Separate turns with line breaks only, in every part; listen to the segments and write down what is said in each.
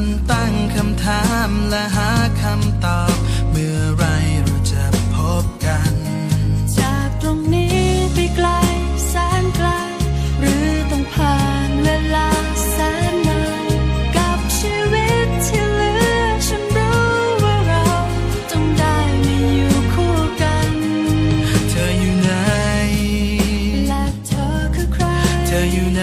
อนตั้งคำถามและหาคำตอบ เมื่อไรเราจะพบกัน
จากตรงนี้ไปไกลแสนไกล หรือต้องผ่านเวลาแสนนานกับชีวิตที่เหลือฉันรู้ว่าเราต้องได้มาอยู่คู่กัน
เธออยู่ไหน
และเธอคือใคร
เธออยู่ไหน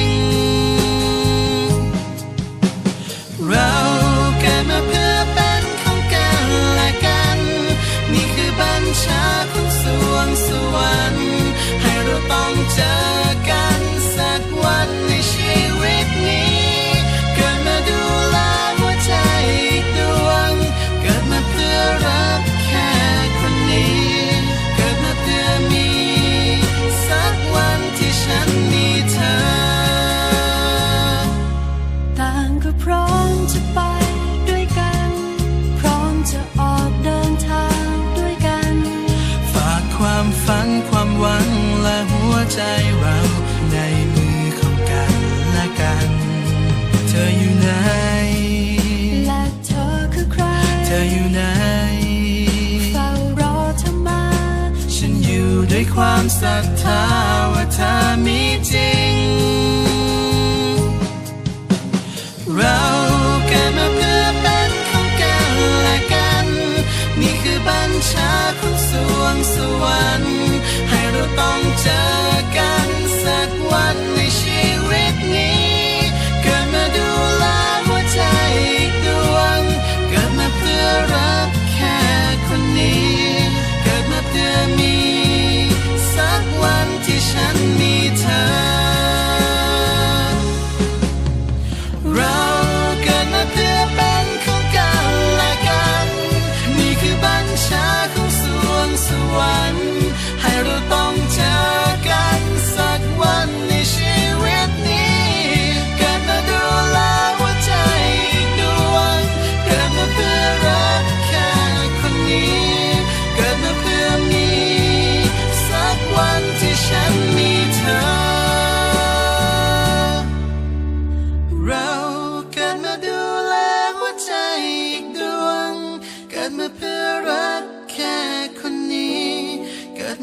ง ใจเราในมือของกันและกัน เธออยู่ไหน
และเธอคือใคร
เธออยู่ไหน
เฝ้ารอเธอมา
ฉันอยู่ด้วยความศรัทธาว่าเธอมีจริง ดวงสวรรค์ ให้เราต้องเจอกัน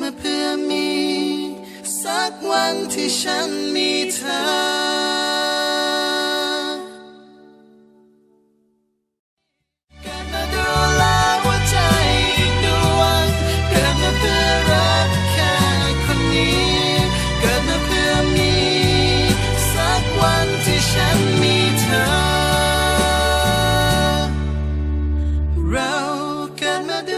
มาเพื่อมี สักวันที่ฉันมีเธอเกิดมาดูแลหัวใจอีกดวงเกิดมาเพื่อรักแค่คนนี้เกิดมาเพื่อมีสักวันที่ฉันมีเธอ เราเกิดมาดูแล